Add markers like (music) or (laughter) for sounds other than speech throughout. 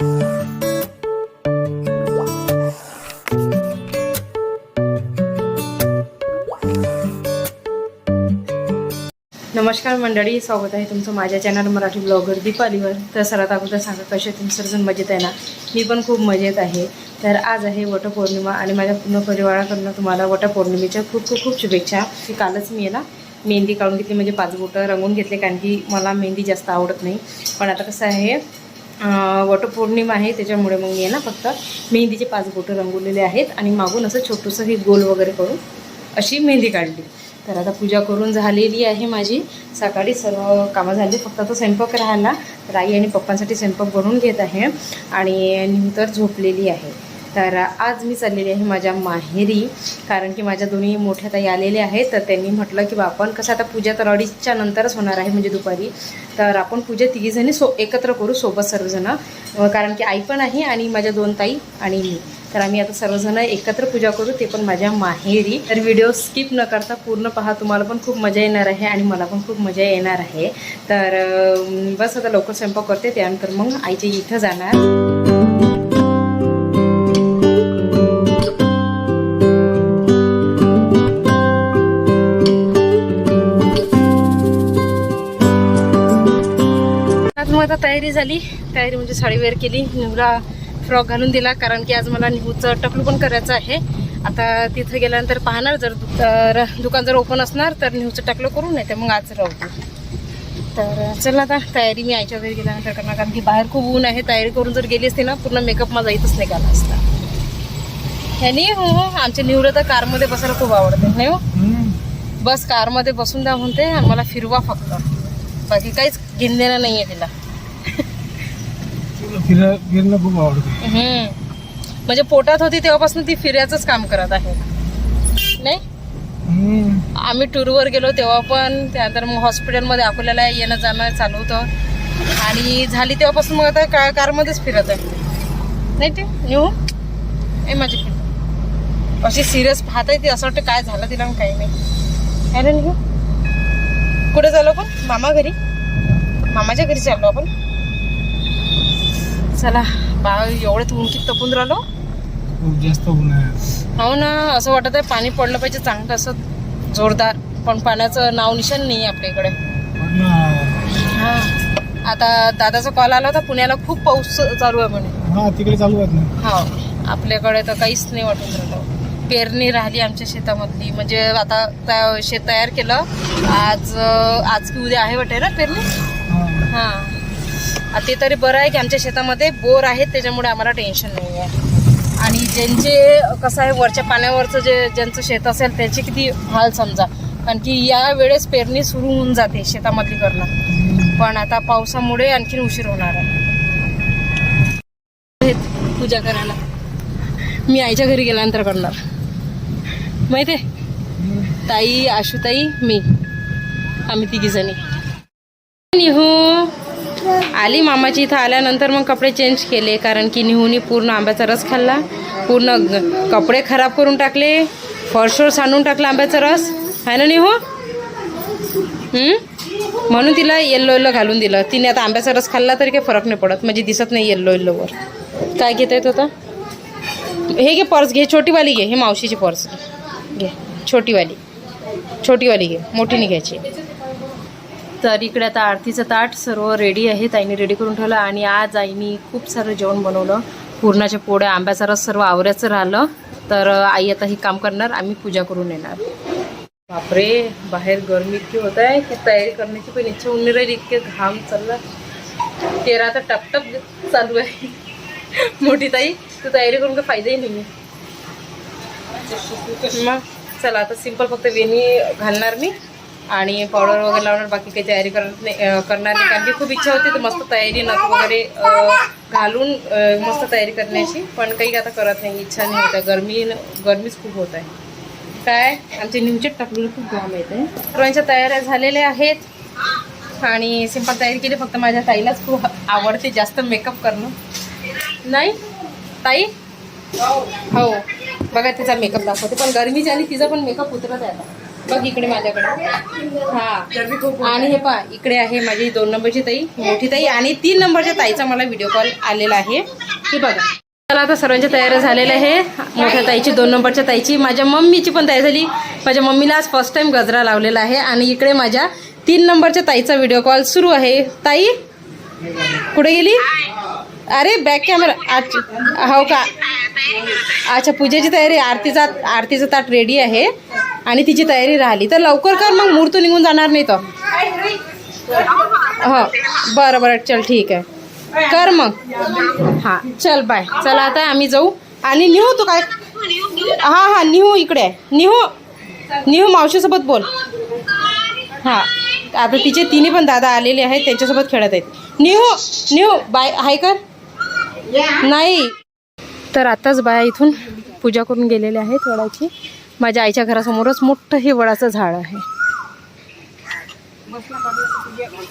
नमस्कार मंडळी स्वागत आहे तुमचं माझ्या चॅनल मराठी ब्लॉगर दीपालीवर. तर सर्वात अगोदर सांगा कसे तुम्ही सर्वजण मजेत आहे ना? मी पण खूप मजेत आहे. तर आज आहे वटपौर्णिमा आणि माझ्या पूर्ण परिवाराकडनं तुम्हाला वटपौर्णिमेच्या खूप खूप खूप शुभेच्छा. की कालच मी आहे ना मेहंदी काढून घेतली म्हणजे पाच बोटं रंगून घेतले कारण की मला मेहंदी जास्त आवडत नाही. पण आता कसं आहे वटपौर्णिमा आहे त्याच्यामुळे मग मी आहे ना फक्त मेहंदीचे पाच बोटं रंगवलेले आहेत आणि मागून असं छोटंसं हे गोल वगैरे करून अशी मेहंदी काढली. तर आता पूजा करून झालेली आहे माझी. सकाळी सर्व कामं झाली. फक्त आता स्वयंपाक राहिला. तर आई आणि पप्पांसाठी स्वयंपाक बनवून घेत आहे आणि नंतर झोपलेली आहे. तर आज मी चाललेली आहे माझ्या माहेरी कारण की माझ्या दोन्ही मोठ्या ताई आलेल्या आहेत. तर त्यांनी म्हटलं की बा आपण कसं आता पूजा तर अडीचच्या नंतरच होणार आहे म्हणजे दुपारी. तर आपण पूजा तिघीजणी सो एकत्र करू सोबत सर्वजणं. कारण की आई पण आहे आणि माझ्या दोन ताई आणि मी. तर आम्ही आता सर्वजण एकत्र पूजा करू ते पण माझ्या माहेरी. तर व्हिडिओ स्किप न करता पूर्ण पहा तुम्हाला पण खूप मजा येणार आहे आणि मला पण खूप मजा येणार आहे. तर बस आता लवकर स्वयंपाक करते त्यानंतर मग आईच्या इथं जाणार. तयारी झाली. तयारी म्हणजे साडी वेअर केली निवला फ्रॉक घालून दिला कारण की आज मला निहूचं टकलू पण करायचं आहे. आता तिथं गेल्यानंतर पाहणार जर दु- तर दुकान जर ओपन असणार तर निहूचं टकलं करू नाही तर मग आज राहू तर चला आता तयारी मी आईच्या घरी गेल्यानंतर करणार कारण की बाहेर खूप ऊन आहे तयारी करून जर गेली असते ना पूर्ण मेकअप माझा इथंच नाही असता. ह्यानी हो हो आमच्या निवडं तर कारमध्ये बसायला खूप आवडते नाही हो? बस कारमध्ये बसून द्या म्हणते आणि मला फिरवा फक्त. बाकी काहीच घेणं देणं नाही आहे तिला. फिर फिरणं खूप आवडतं. हम्म. म्हणजे पोटात होती तेव्हापासून ती फिरायचंच काम करत आहे. नाही? हम्म. आम्ही टूरवर गेलो तेव्हा पण त्यानंतर मग हॉस्पिटलमध्ये अकोल्याला येणं जाणं चालू होतं. आणि झाली तेव्हापासून मग आता का कारमध्येच फिरत आहे. नाही ते? येऊ? ए माझी फिर अशी सिरियस पाहत आहे ती असं वाटतं काय झालं तिला आणि काही नाही. ना निघू कुठे चाललो आपण? मामा घरी? मामाच्या घरी चाललो आपण. चला बा एवढं ऊन किती तपून राहिलो. खूप जास्त ऊन आहे. हो ना असं वाटत आहे पाणी पडलं पाहिजे चांगलं असं जोरदार. पण पाण्याचं नाव निशाण नाही आहे आपल्या इकडे हा. आता दादाचा कॉल आला होता पुण्याला खूप पाऊस चालू आहे म्हणे. हा तिकडे चालू आहेत ना. हो. आपल्याकडे तर काहीच नाही वाटून राहिलं. पेरणी राहिली आमच्या शेतामधली. म्हणजे आता त्या- शेत तयार केलं. आज आज की उद्या आहे वाटते ना पेरणी? हा. ते तरी बरं आहे की आमच्या शेतामध्ये बोर आहेत त्याच्यामुळे आम्हाला टेन्शन नाही आहे आणि ज्यांचे कसं आहे वरच्या पाण्यावरचं जे ज्यांचं शेत असेल त्याचे किती हाल समजा. कारण की या वेळेस पेरणी सुरू होऊन जाते शेतामधली करणं. पण आता पावसामुळे आणखीन उशीर होणार आहे. पूजा करायला. मी आईच्या घरी गेल्यानंतर करणार. माहिती आहे? ताई आशुताई मी. आम्ही तिघी जणी. हो आली मामाची इथं आल्यानंतर मग कपडे चेंज केले कारण की निहूनी पूर्ण आंब्याचा रस खाल्ला. पूर्ण कपडे खराब करून टाकले फरशोर सांडून टाकला आंब्याचा रस. आहे ना निहू? म्हणून तिला येल्लो येल्लो घालून दिलं. तिने आता आंब्याचा रस खाल्ला तरी काही फरक नाही पडत. म्हणजे दिसत नाही येल्लो येल्लोवर काय घेता येत होता? हे घे पर्स घे छोटीवाली घे. हे मावशीची पर्स घे. घे छोटीवाली. छोटीवाली घे. मोठी नाही घ्यायची. तर इकडे आता आरतीचं ताट सर्व रेडी आहे. ताईने रेडी करून ठेवलं आणि आज आईनी खूप सारं जेवण बनवलं. पूर्णाच्या पोळ्या आंब्याचा रस सर्व आवऱ्याचं राहिलं. तर आई आता हे काम करणार आम्ही पूजा करून येणार. बापरे बाहेर गरमी इतकी होत आहे की तयारी करण्याची पण इच्छा होऊन राहील. इतके घाम चालला. तेरा आता टपटप चालू आहे. मोठी ताई तू तयारी करून काही फायदाही नाही मग चला आता सिंपल फक्त वेणी घालणार मी. आणि पावडर वगैरे लावणार बाकी काही तयारी करत नाही करणार नाही. कारण की खूप इच्छा होती तर मस्त तयारी नख वगैरे घालून मस्त तयारी करण्याची. पण काही आता करत नाही इच्छा नाही होत. गरमी गरमीच खूप होत आहे. काय? आमचे निमचेट टाकलेलं खूप घाम येत आहे. सर्वांच्या तयाऱ्या झालेल्या आहेत. आणि सिंपल तयारी केली फक्त माझ्या ताईलाच खूप आवडते जास्त मेकअप करणं. नाही? ताई? हो. बघा तिचा मेकअप दाखवते. पण गरमी झाली तिचा पण मेकअप उतरत आहे आता. बघ इकडे माझ्याकडे. हा. आणि हे पहा इकडे आहे माझी दोन नंबरची ताई मोठी ताई आणि तीन नंबरच्या ताईचा मला व्हिडिओ कॉल आलेला आहे. हे बघा. चला आता सर्वांच्या तयारी झालेल्या आहे. मोठ्या ताईची दोन नंबरच्या ताईची. माझ्या मम्मीची पण तयारी झाली. माझ्या मम्मीला आज फर्स्ट टाइम गजरा लावलेला आहे. आणि इकडे माझ्या तीन नंबरच्या ताईचा व्हिडिओ कॉल सुरू आहे. ताई कुठे गेली? अरे बॅक कॅमेरा अच्छा हो का? अच्छा पूजेची तयारी आरतीचा आरतीचं ताट रेडी आहे. आणि तिची तयारी राहिली. तर लवकर कर मग मूर्त निघून जाणार नाही तर. हो. बरं बरं. चल ठीक आहे. कर मग. हां. चल बाय. चला आता आम्ही जाऊ. आणि निहू तू काय? हां हां. निहू इकडे आहे. निहू. निहू मावशीसोबत बोल. हां. आता तिचे तिन्ही पण दादा आलेले आहेत. त्यांच्यासोबत खेळत आहेत. निहू. निहू बाय. हाय कर. नाही. तर आताच बाया इथून पूजा करून गेलेल्या आहेत वडाची. माझ्या आईच्या घरासमोरच मोठं हे वडाचं झाड आहे.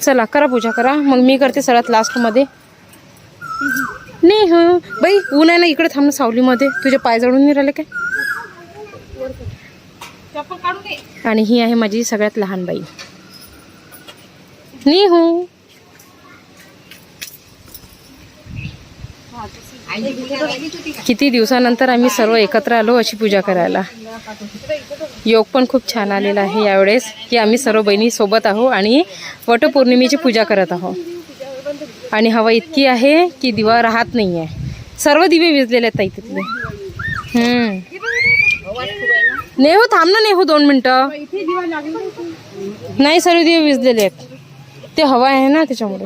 चला करा पूजा करा. मग मी करते सगळ्यात लास्टमध्ये नाही हो बाई ऊन आहे ना इकडे थांब सावलीमध्ये. तुझे पाय जळून नाही राहिले काय? आणि ही आहे माझी सगळ्यात लहान बाई. नाही. हो किती दिवसानंतर आम्ही सर्व एकत्र आलो अशी पूजा करायला. योग पण खूप छान आलेला आहे यावेळेस की आम्ही सर्व बहिणी सोबत आहो आणि वटपौर्णिमेची पूजा करत आहोत आणि हवा इतकी आहे की दिवा राहत नाही आहे सर्व दिवे विजलेले आहेत ताई तिथले. हम्म. नेहो थांब ना नेहो दोन मिनटं. नाही सर्व दिवे विजलेले आहेत. ते हवा आहे ना त्याच्यामुळे.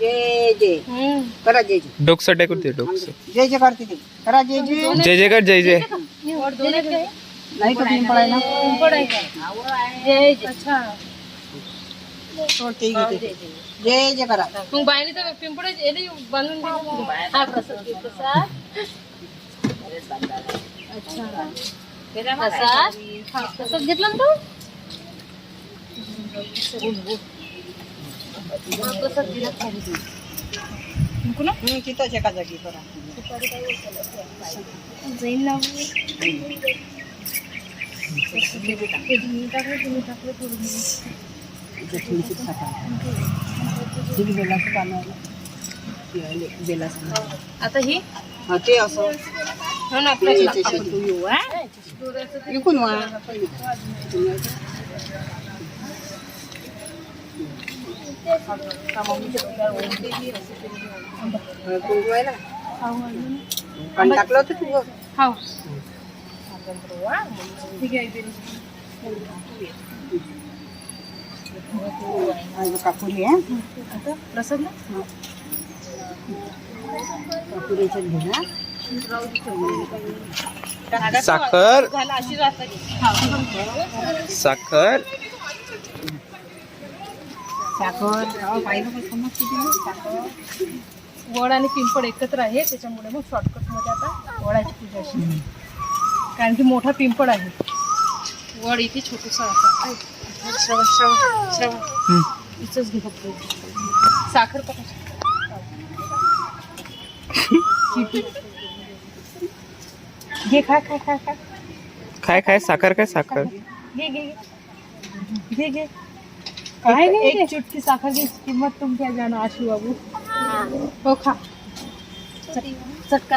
जय जय। हम्म. करा जय जय। डोकसं टाकून ते डोकसं जय जय करते ते करा जय जय। जय जय कर जय जय। नाही का पिंपळ आहे ना। अच्छा। सोडते ही घेते. जय जय करा। मग बाईने तर पिंपळ याला बांधून दिलं. हा प्रसाद घे, प्रसाद। अच्छा। प्रसाद। हा, प्रसाद घेतला ना तू हा, प्रसाद दिला तिथंच एका जागी करा जाईल ना आता ही ते असं हो ना आपल्या. इकून वा हा, कुंकू आहे ना पाणी टाकलं होतं तू हो हाव हा, कापुरी आहे आता प्रसाद ना साखर झाला साखर. साखर अहो, पाहिलं का समज किती आहे? साखर वड आणि पिंपळ एकत्र आहे त्याच्यामुळे मग शॉर्टकटमध्ये आता वडाची पूजा अशी. कारण की मोठा पिंपळ आहे. वड इथे छोटूसा असा श्रवण श्रवण श्रवण. इथंच घे फक्त साखर घे खा खा खा खा. काय काय साखर काय साखर. घे घे. घे. घे. खाएँगे एक चुटकी साखर की कीमत तुम क्या जानो आशु बाबू? हाँ। खा। चटका। चटका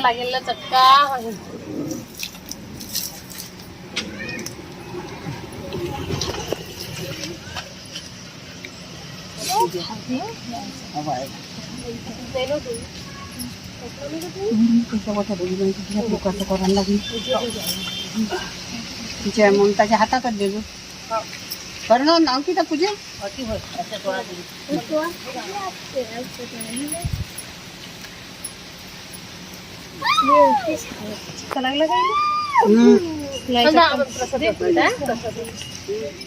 लागेल ना चटका तिच्या ममताच्या हातातच देतो कर ना नाव किती पूजे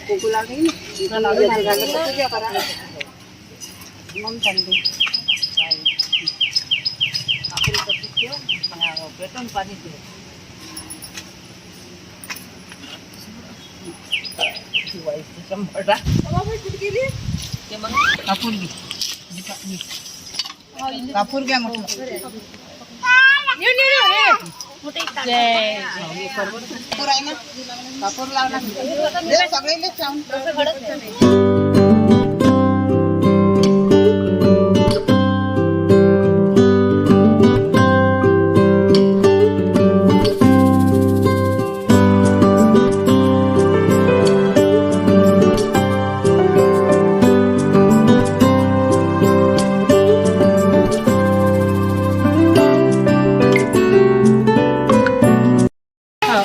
कुकू लागली ना मग चालते कापूर घे. कापूर घ्या म्हटलं कापूर दे सगळे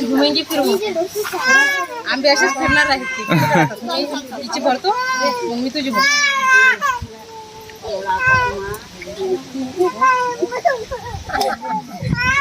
घुमेंगे फिर आंबे असेच फिरणार आहेत तिची (laughs) भरतो मग मी तुझी भरतो.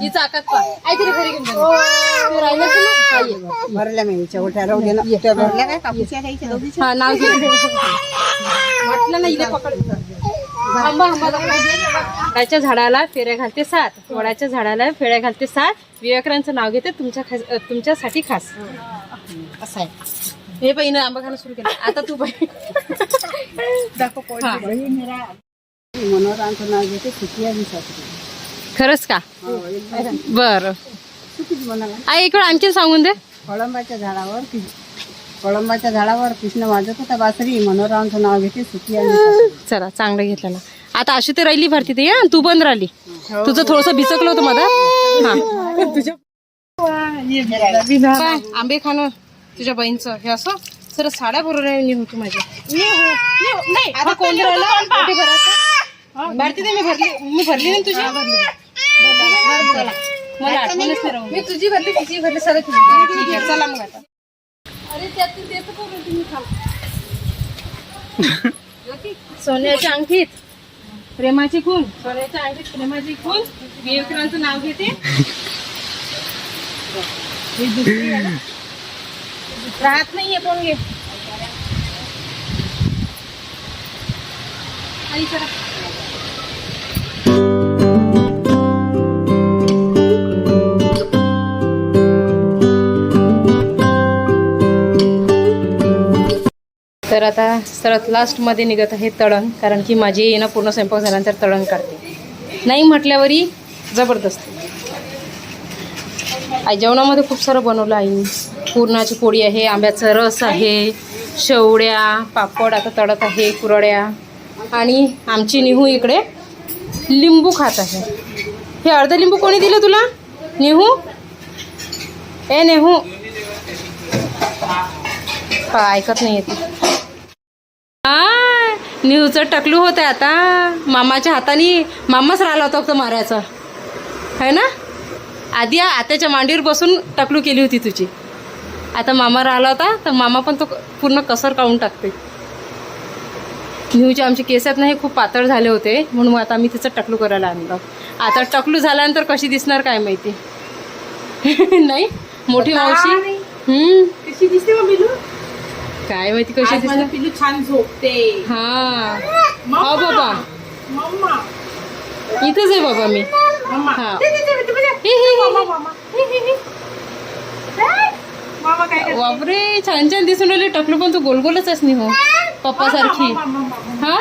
हिचा आकात पा. घरी घेऊन. तू राहिलं असेल ना? हा, ये. भरल्या मी हिच्या उलट्या राहू दे ना. त्या भरल्या काय? कापूच्या द्यायच्या दोघीच्या हा नाव घे. म्हटलं ना इथे पकड. आंबा आंबा वडाच्या झाडाला फेऱ्या घालते सात. वडाच्या झाडाला फेऱ्या घालते सात. विवेकरांचं नाव घेते तुमच्या खास अ, तुमच्यासाठी खास. असं आहे. हे बाई आंबा खाणं सुरू केलं. आता तू बाई. दाखव हा. मनोरांचं नाव घेते सुकिया दिवसाची खरंच का? बर. सुकीच म्हणाला आई इकडं आणखी सांगून दे. कळंबाच्या झाडावर कि- कळंबाच्या झाडावर कृष्ण वाजत होता बासरी मनोरांचं नाव घेते सुकिया दिवसाची चला चांगलं घेतलं ना. आता अशी तर राहिली भरती ते तू बंद राहिली. तुझं थोडस भिचकलं होतं मला हा. आंबे खाणं तुझ्या बहीणचं. हे असं? सर साड्या भरून निघू तू माझ्या नाही आता कोण राहिलं? कुठे भरायचं? भरती ते मी भरली मी भरली ना तुझी? चला. मला आठवणच नाही राहून. मी तुझी भरली तिची भरली सगळं तुझी. ठीक आहे चला मग आता. (laughs) सोन्याच्या अंगठीत. प्रेमाची खून. सोन्याच्या अंगठीत प्रेमाची खून. विवेकानंदचं नाव घेते. ही दुसरी आहे ना? राहत नाहीये कोण घे? आई सरा. तर आता सर्वात लास्टमध्ये निघत आहे तळण कारण की माझी येणं पूर्ण स्वयंपाक झाल्यानंतर तळण काढते नाही म्हटल्यावरही जबरदस्त. आई जेवणामध्ये खूप सारं बनवलं आई पुरणाची पोळी आहे आंब्याचा रस आहे शेवड्या पापड आता तळत आहे कुरड्या. आणि आमची निहू इकडे लिंबू खात आहे. हे अर्ध लिंबू कोणी दिलं तुला? नेहू? ए नेहू. ऐकत नाही येते निहूचं टकलू होतं आता. मामाच्या हाताने मामाच राहिला होता फक्त मारायचा. है ना? आधी आत्याच्या मांडीवर बसून टकलू केली होती तुझी. आता मामा राहिला होता तर मामा पण तो पूर्ण कसर काढून टाकते निहूचे आमचे केस आहेत ना हे खूप पातळ झाले होते म्हणून आता आम्ही तिचं टकलू करायला आणलं. आता टकलू झाल्यानंतर कशी दिसणार काय माहिती? (laughs) नाही? मोठी मावशी? कशी दिसते मग बिलू? काय माहिती कशी दिसणार पिलू छान झोपते. हा. हा बाबा. मम्मा. इथंच आहे बाबा मी. हा. हे, हे, हे, हे. हे, हे, हे. बापरे छान छान दिसून राहिली. टकलू पण तू गोल गोलच आहेस नी हो. पप्पा सारखी. हा?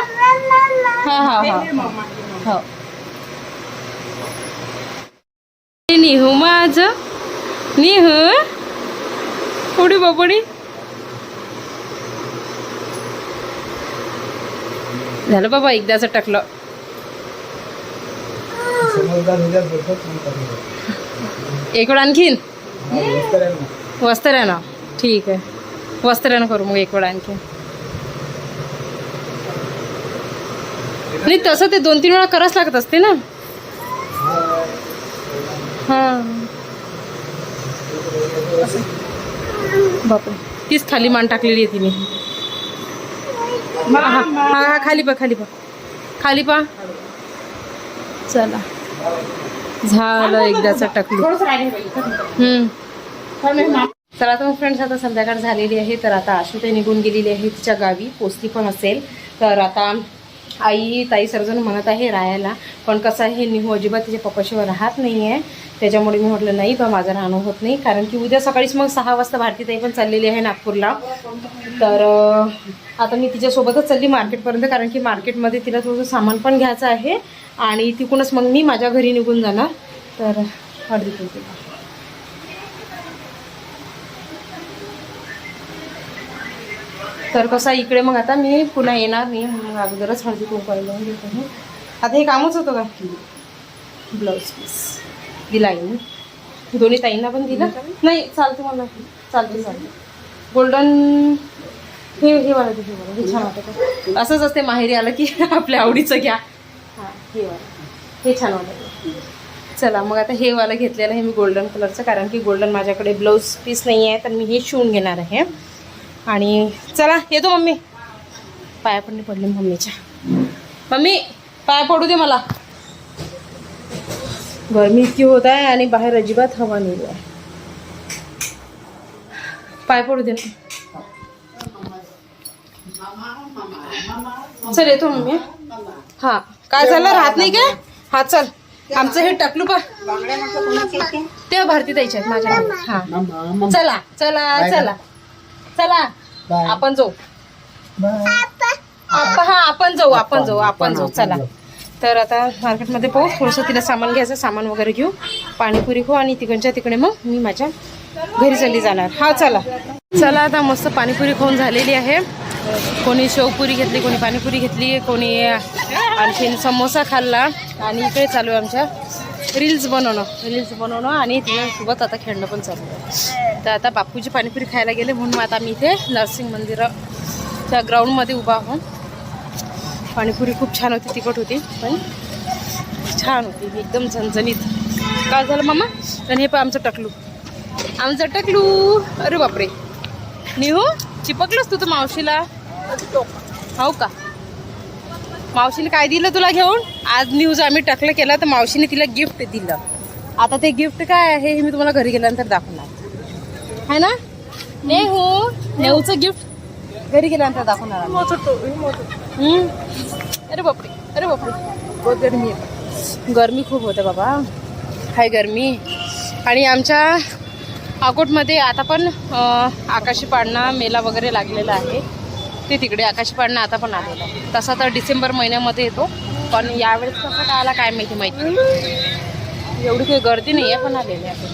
हा हा हे, हा. हे, हे. हो. हे निहू माझ. निहू पुढे बापडी झालं बाबा एकदाच टकलं. एक वेळ आणखीन? वस्त्र आहे ना. वस्त्र्यानं ठीक आहे. वस्त्र्यानं करू मग एक वेळ आणखीन. नाही तसं ते दोन तीन वेळा करावंच लागत असते ना. हां. बापरे. तीच खाली मान टाकलेली आहे तिने. हा हा खाली पा खाली पा. खाली पा. चला. झालं एकदाचं टकलू. हम्म. हे. तर आता मग फ्रेंड्स आता संध्याकाळ झालेली आहे तर आता आशुताई निघून गेलेली आहे तिच्या गावी. पोचली पण असेल. तर आता आई ताई सर्वजण म्हणत आहे राहायला. पण कसं आहे निहू अजिबात तिच्या पप्पाशिवाय राहत नाही आहे त्याच्यामुळे मी म्हटलं नाही बा माझं राहणं होत नाही. कारण की उद्या सकाळीच मग सहा वाजता भारती ताई पण चाललेली आहे नागपूरला. तर आता मी तिच्यासोबतच चालली मार्केटपर्यंत कारण की मार्केटमध्ये तिला थोडंसं सामान पण घ्यायचं आहे. आणि तिकूनच मग मी माझ्या घरी निघून जाणार. तर हळदी तर कसं आहे, इकडे मग आता मी पुन्हा येणार नाही म्हणून अगोदरच हळदी कुंकवायला लावून देत आहे आता हे कामच होतं का? Blouse piece. दिला आहे दोन्ही ताईंना पण दिला? नाही चालतं मला. चालते चालते. गोल्डन हे हे वाला तिथे मला. हे छान वाटत. असंच असते माहेरी आलं की (laughs) आपल्या आवडीचं घ्या. हां हे वाला. हे छान वाटत. चला मग आता हे वाला घेतलेलं आहे मी गोल्डन कलरचं कारण की गोल्डन माझ्याकडे ब्लाऊज पीस नाही आहे तर मी हे शिवून घेणार आहे. आणि चला येतो मम्मी. पाया पडली पडले मम्मीच्या. मम्मी पाया पडू दे मला. गरमी इतकी होत आहे आणि बाहेर अजिबात हवा नाही आहे पाय पडू दे चल येतो मम्मी. हा. काय झालं? राहत नाही का हा चल. आमचं हे टकलू पा. आहेत ते? भारती द्यायचे आहेत माझ्या हा. चला चला चला. चला बाय. आपण जाऊ. बाय. आप- हा आपण जाऊ आपण जाऊ आपण जाऊ. चला. तर आता मार्केटमध्ये पाहू थोडंसं तिला सामान घ्यायचं सामान वगैरे घेऊ पाणीपुरी खाऊ आणि तिकडच्या तिकडे मग मी माझ्या घरी चालली जाणार. हा चला. चला आता मस्त पाणीपुरी खाऊन झालेली आहे. कोणी शेवपुरी घेतली कोणी पाणीपुरी घेतली कोणी आणखीन समोसा खाल्ला. आणि इकडे चालू आहे आमच्या रील्स बनवणं रील्स बनवणं आणि तिच्यासोबत आता खेळणं पण चालू आहे. तर आता बापूची पाणीपुरी खायला गेले म्हणून मग आता मी इथे नर्सिंग मंदिराच्या ग्राउंडमध्ये उभा आहोत. पाणीपुरी खूप छान होती तिखट होती पण छान होती एकदम झणझणीत. काय झालं मामा? आणि हे पण आमचं टकलू. आमचं टकलू. अरे बापरे. निहू चिपकलंस तू तर मावशीला? हो का? मावशीने काय दिलं तुला घेऊन? आज न्यूज आम्ही टकलं केलं तर मावशीने तिला गिफ्ट दिलं. आता ते गिफ्ट काय आहे हे मी तुम्हाला घरी गेल्यानंतर दाखवणार. आहे ना? नेहू नेहूचं गिफ्ट घरी गेल्यानंतर दाखवणार. अरे बापरे अरे बापरे. गरमी आहे. गरमी खूप होते बाबा. हाय गरमी. आणि आमच्या अकोटमध्ये आता पण आकाशी पाळणा मेला वगैरे लागलेला आहे. ते तिकडे आकाशी पाळणा आता पण आलेला तसा तर डिसेंबर महिन्यामध्ये येतो. पण यावेळेस कसं काय आला काय माहिती माहिती. एवढी काही गर्दी नाही आहे पण आलेली आहे.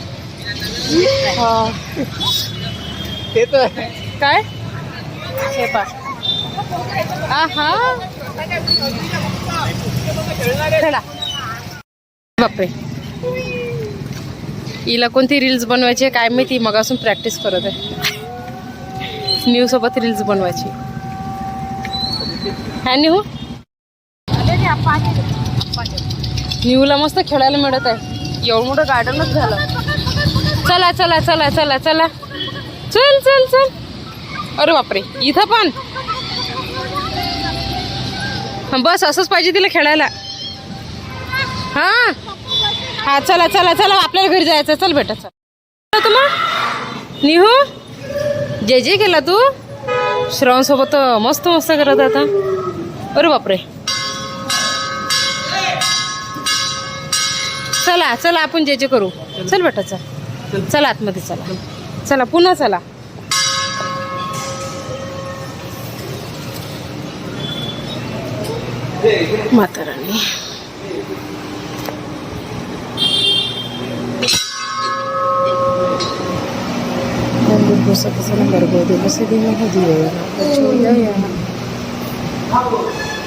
हा. ते तर काय? हे पा चला. बापरे. हिला कोणती रील्स बनवायची काय माहिती? मग असून प्रॅक्टिस करत आहे. न्यू सोबत रील्स बनवायची. हा. हो. न्यू न्यूला मस्त खेळायला मिळत आहे. एवढं मोठं गार्डनच झालं. चला चला चला चला चला. चल चल चल. अरे बापरे इथं पण? बस असंच पाहिजे तिला खेळायला. हा? हा चला चला चला आपल्याला घरी जायचं चल बेटा चल. तू मग निहू जे जे केला तू? श्रवण सोबत मस्त मस्त करत आता अरे बापरे चला चला आपण जे जे करू चल बेटा चल चला आतमध्ये चला चला पुन्हा चला माता राणी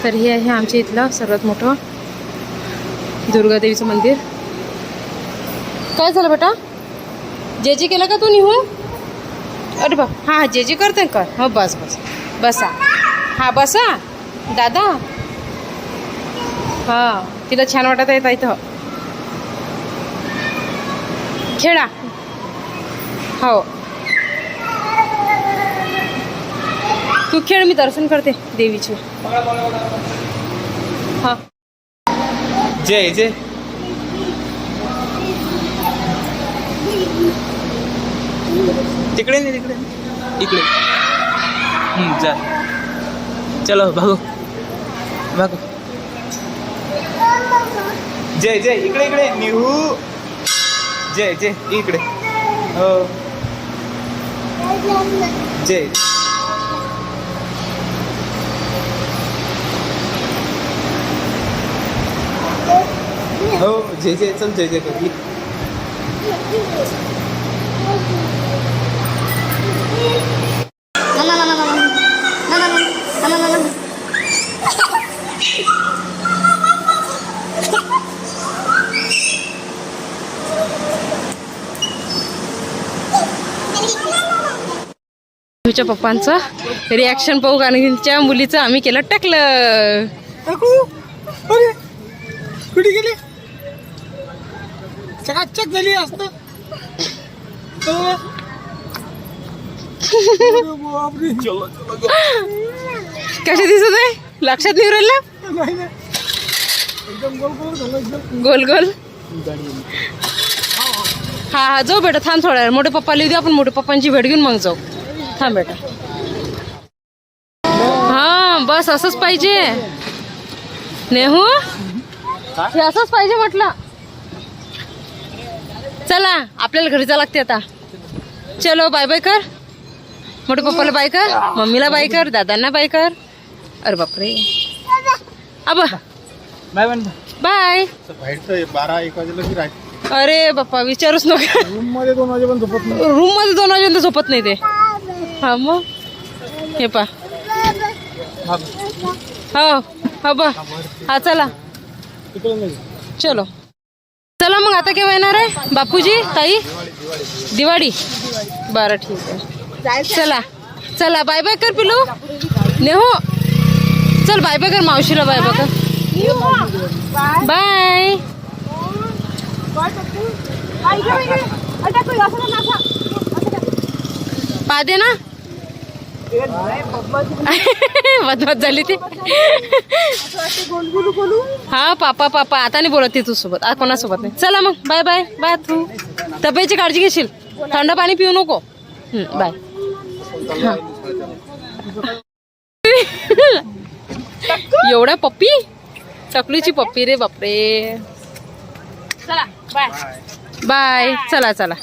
तर हे आहे आमच्या इथलं सर्वात मोठं दुर्गादेवीचं मंदिर. काय झालं बेटा? जे जे केलं का तू निहू? अरे बा हां जे जे करते कर हो बस बस. बसा. हां बसा. दादा. हां तिला छान वाटत आहे इथं खेळा. हो. तू खेळ मी दर्शन करते देवीचे. जय जय. तिकडे नाही तिकडे इकडे. हम्म, जा. चलो भागो. भागो. जय जय. इकडे इकडे. निहू. जय जय. इकडे. हो. जय. हो जय जय चल जय जय कर. तुझ्या पप्पांचं रिॲक्शन पाहू तिच्या मुलीचं आम्ही केलं टाकलं. अरे कुठे गेली? चकाचक झाली असत. कसे दिसत आहे? लक्षात नाही राहिलं? गोल गोल हा हा जाऊ बेटा थांब वेळ. मोठे पप्पा लिहू दे आपण मोठे पप्पांची भेट घेऊन मग जाऊ. थांब बेटा. हा बस असंच पाहिजे. नेहू? हे असंच पाहिजे म्हटलं. चला आपल्याला घरी जावं लागते आता. चलो बाय बाय कर. मोठे पप्पाला बाय कर. मम्मीला बाय कर दादांना बाय कर. अरे बापरे. आबा बाय बाय बारा एक वाजेला अरे बाप्पा विचारूच नका. रूममध्ये दोन वाजेपर्यंत झोपत नाही. रूममध्ये दोन वाजेपर्यंत झोपत नाही ते. हा मग? हे पा. हो. हो बा. हा चला. चलो. चला मग आता केव्हा येणार आहे? बापूजी ताई? दिवाळी. बरं ठीक आहे. चला. चला बाय बाय कर पिलू नेहो. चल बाय बाय कर मावशीला बाय बाय कर. बाय. पा दे ना? (laughs) बदमात झाली ती. हा पापा पापा. आता नाही बोलत ती तू सोबत आता कोणासोबत नाही. चला मग. Bye bye. बाय तू. तब्येची काळजी घेशील. थंड पाणी पिऊ नको. बाय. एवढा (laughs) एवढ्या पप्पी? चकलीची पप्पी रे बापरे. चला बाय. बाय. चला चला.